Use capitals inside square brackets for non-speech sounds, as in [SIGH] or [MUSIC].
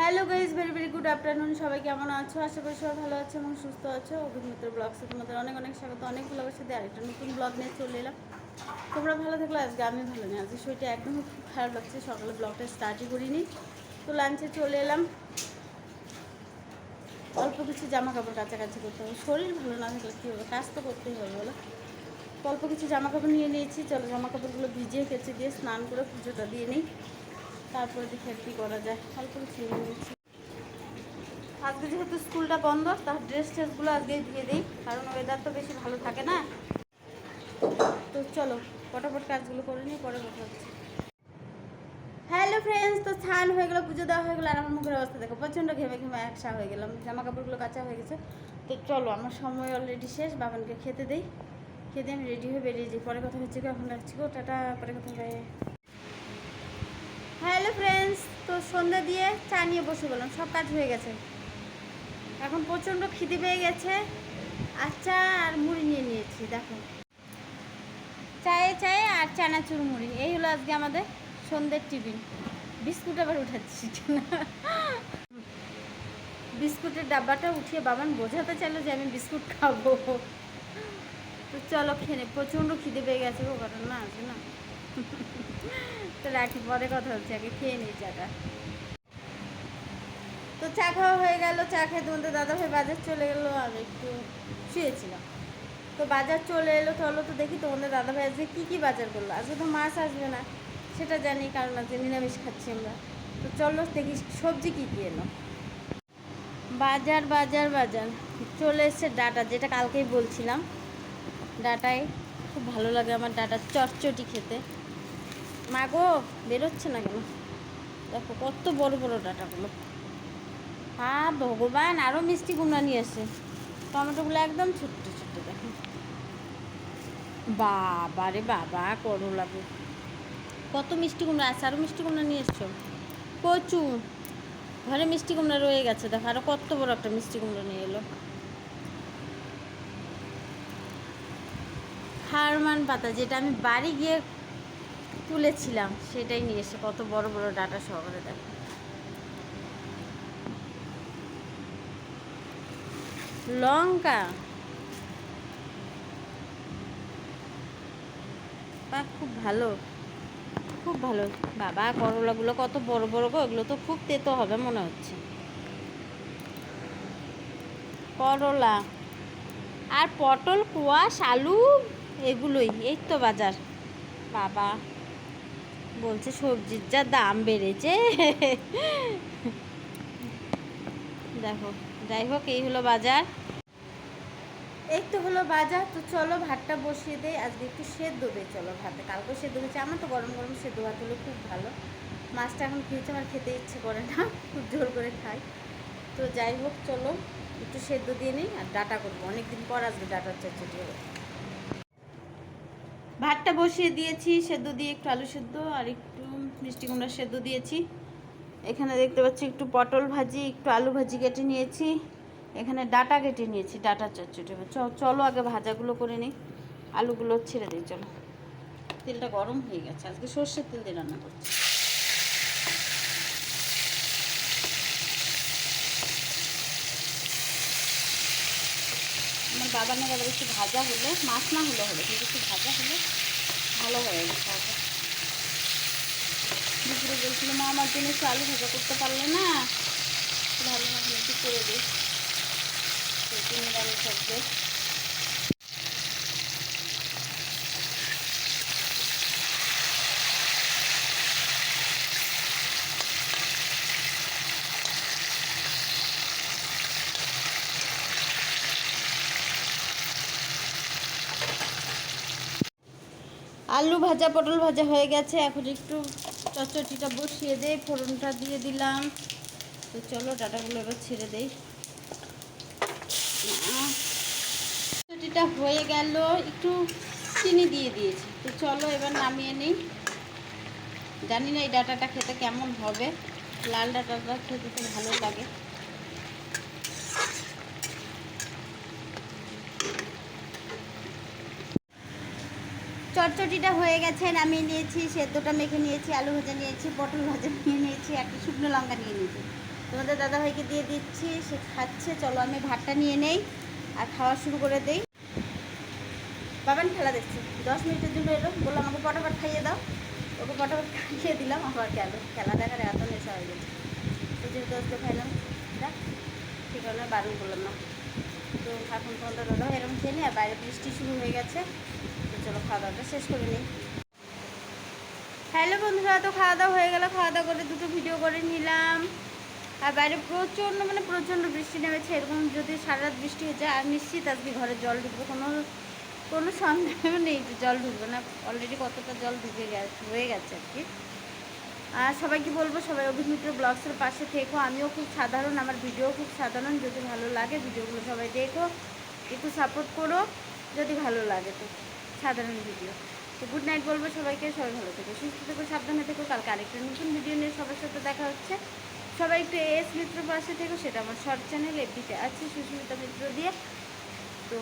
Hello guys very very good afternoon সবাই কেমন আছো? আশা করি সবাই ভালো আছে এবং সুস্থ আছো। অভিমিত্র ব্লগসে তোমাদের অনেক অনেক স্বাগত, অনেক ব্লগের সাথে আরেকটা নতুন ব্লগ নিয়ে চলে এলাম। তোমরা ভালো থাকলে আজকে আমি ভালো নেই। আজকে শরীরটা একদমই খুব খারাপ লাগছে। সকালে ব্লগটা স্টার্টই করিনি। তো লাঞ্চে চলে এলাম। অল্প কিছু জামা কাপড় কাছাকাছি করতে হবে। শরীর ভালো না থাকলে কী হবে? কাজ তো করতেই হবে, বলো। অল্প কিছু জামা কাপড় নিয়ে নিয়েছি। চলো জামা কাপড়গুলো ভিজিয়ে কেচে দিয়ে স্নান করে পুজোটা দিয়ে নিই। তারপরে দেখে কী করা যায়। অল্প নিয়ে নিয়েছি আজকে যেহেতু স্কুলটা বন্ধ তার ড্রেস ট্রেসগুলো আজকে দিয়ে দিই, কারণ ওয়েদার তো বেশি ভালো থাকে না। তো চলো ফটাফট কাজগুলো করে নিই পরে কথা হচ্ছে। হ্যালো ফ্রেন্ডস তো স্নান হয়ে গেলো, পুজো দেওয়া হয়ে গেলো, আর আমার মুখের অবস্থা দেখো, প্রচণ্ড ঘেমে ঘেমে একসা হয়ে গেলাম জামা কাপড়গুলো কাঁচা হয়ে গেছে। তো চলো, আমার সময় অলরেডি শেষ, বাবানকে খেতে দেই। খেতে আমি রেডি হয়ে বেরিয়ে যাই, পরে কথা হচ্ছে এখন রাখছি গো, টাটা, পরে কথা হবে। সন্ধ্যা দিয়ে চা নিয়ে বসে গেলাম, সব কাজ হয়ে গেছে। এখন প্রচণ্ড খিদে পেয়ে গেছে, আর চা আর মুড়ি নিয়ে নিয়েছি, দেখো। চায়ে চায়ে আর চানাচুর মুড়ি, এই হলো আজকে আমাদের সন্ধ্যের টিফিন। বিস্কুট আবার উঠাচ্ছি বিস্কুটের ডাব্বাটা উঠিয়ে বাবান বোঝাতে চাইলো যে আমি বিস্কুট খাব। তো চলো খেয়ে। প্রচণ্ড খিদে পেয়ে গেছে ও কারণ না, আছে না। [LAUGHS] তো রাখি পরে কথা হচ্ছে, আগে খেয়ে নিই চাটা। তো চা খাওয়া হয়ে গেল, চা খেয়ে তোমাদের দাদা ভাই বাজার চলে গেলো আর একটু শুয়েছিলাম। তো বাজার চলে এলো চলো তো দেখি তোমাদের দাদা ভাই আজকে কী কী বাজার করল। আজকে তো মাছ আসবে না, সেটা জানি, কারণ আজকে নিরামিষ খাচ্ছি আমরা। তো চলো দেখি সবজি কী কী এলো। বাজার বাজার বাজার। চলে এসছে ডাটা, যেটা কালকেই বলছিলাম। ডাটায় খুব ভালো লাগে আমার ডাটা, চটচটি খেতে। মা গো বেরোচ্ছে না কেন? দেখো কত বড় বড় ডাটাগুলো। হ্যাঁ ভগবান আরও মিষ্টি কুমড়া নিয়ে এসে। টমেটোগুলো একদম ছোট্ট ছোট্ট দেখো। বাবা রে বাবা, করলা। কত মিষ্টি কুমড়া আছে আরও মিষ্টি কুমড়া নিয়ে এসছো? প্রচুর ঘরে মিষ্টি কুমড়া রয়ে গেছে, দেখো আরও কত বড় একটা মিষ্টি কুমড়া নিয়ে এলো। হারমান পাতা, যেটা আমি বাড়ি গিয়ে তুলেছিলাম, সেটাই নিয়ে এসে কত বড় বড় ডাটা সহকারে দেখো। লঙ্কা। বাহ, খুব ভালো। খুব ভালো। বাবা, করলাগুলো কত বড় বড় গো, এগুলো তো খুব তেতো হবে মনে হচ্ছে। করলা। আর পটল, কুয়াশ, আলু, এগুলোই, এই তো বাজার। বাবা। বলছে সবজির যা দাম বেড়েছে। দেখো, যাই হোক, এই হলো বাজার। এই তো হলো বাজার, তো চলো ভাতটা বসিয়ে দেই। আজকে একটু সেদ্ধ দেয় চলো ভাতে। কালকে সেদ্ধ হয়েছে। আমার তো গরম গরম সেদ্ধ ভাত হলো খুব ভালো। মাছটা এখন খেয়েছে, আমার খেতে ইচ্ছে করে না। খুব জোর করে খাই। তো যাই হোক, চলো একটু সেদ্ধ দিয়ে নিই আর ডাটা করব। অনেকদিন পর আজকে ডাটার চচ্চড়ি হবে। ভাতটা বসিয়ে দিয়েছি, সেদ্ধ দিয়ে একটু আলু সেদ্ধ আর একটু মিষ্টি কুমড়া সেদ্ধ দিয়েছি। এখানে দেখতে পাচ্ছি একটু পটল ভাজি, একটু আলু ভাজি কেটে নিয়েছি। এখানে ডাটা কেটে নিয়েছি, ডাটা চচ্চটি চলো আগে ভাজাগুলো করে নিই। আলুগুলো ছেড়ে দিই, চলো। তেলটা গরম হয়ে গেছে, আজকে সর্ষের তেল দিয়ে রান্না করছি। না আবার একটু ভাজা হলে, মাছ না হলে হলো কিন্তু একটু ভাজা হলে ভালো হয়ে গেছে দুপুরে বলছিল, মা, আমার জন্য একটু আলু ভাজা করতে পারলে না? ভালো না একটু করে দিই নিরামিষ থাকবে। আলু ভাজা, পটল ভাজা হয়ে গেছে। এখন একটু চচ্চটিটা বসিয়ে দেই, ফোড়নটা দিয়ে দিলাম। তো চলো, ডাটাগুলো এবার ছেড়ে দেই। চচ্চটিটা হয়ে গেল, একটু চিনি দিয়ে দিয়েছি। তো চলো, এবার নামিয়ে নিই। জানি না এই ডাটাটা খেতে কেমন হবে। লাল ডাটাটা খেতে তো ভালো লাগে। চটচটিটা হয়ে গেছে, নামিয়ে নিয়েছি, সেদ্ধটা মেখে নিয়েছি, আলু ভাজা নিয়েছি, পটল ভাজা নিয়ে নিয়েছি একটা শুকনো লঙ্কা নিয়ে নিয়েছি। তোমাদের দাদাভাইকে দিয়ে দিচ্ছি, সে খাচ্ছে, চলো আমি ভাতটা নিয়ে নেই, আর খাওয়া শুরু করে দেই। বাবান খেলা দেখছি, দশ মিনিটের জন্য এলো বললাম আমাকে পটাপট খাইয়ে দাও। ওকে পটাপট খাইয়ে দিলাম, আবার গেল। খেলা দেখার এত নেশা হয়ে গেছে। যেহেতু আজকে খাইলাম ঠিক আছে বারণ করলাম না। তো এখন দাদা এরকম নিই আর বাইরে বৃষ্টি শুরু হয়ে গেছে। চলো খাওয়া দাওয়াটা শেষ করে নিই। হ্যালো বন্ধুরা, তো খাওয়া দাওয়া হয়ে গেল, খাওয়া দাওয়া করে দুটো ভিডিও করে নিলাম। আর বাইরে প্রচণ্ড মানে প্রচণ্ড বৃষ্টি নেমেছে, এরকম যদি সারা রাত বৃষ্টি হয়ে যায়, আর নিশ্চিত আজকে ঘরে জল ঢুকবে, কোনো কোনো সন্দেহ নেই যে জল ঢুকবে না অলরেডি কতটা জল ঢুকে গেছে, হয়ে গেছে আর কি। আর সবাইকে বলব, সবাই অভিমিত্র ব্লগসের পাশে থেকো, আমিও খুব সাধারণ, আমার ভিডিও খুব সাধারণ, যদি ভালো লাগে ভিডিওগুলো সবাই দেখো, একটু সাপোর্ট করো, যদি ভালো লাগে তো। সাধারণ ভিডিও তো গুড নাইট বলব সবাইকে, সবাই ভালো থেকো, সুস্থ থেকো, সাবধানে থেকো, কালকে আরেকটা নতুন ভিডিও নিয়ে সবার সাথে দেখা হচ্ছে। সবাই একটু এস মিত্র পাশে থেকো, সেটা আমার শর্ট চ্যানেল এফবিতে আছে সুস্মিতা মিত্র দিয়ে। তো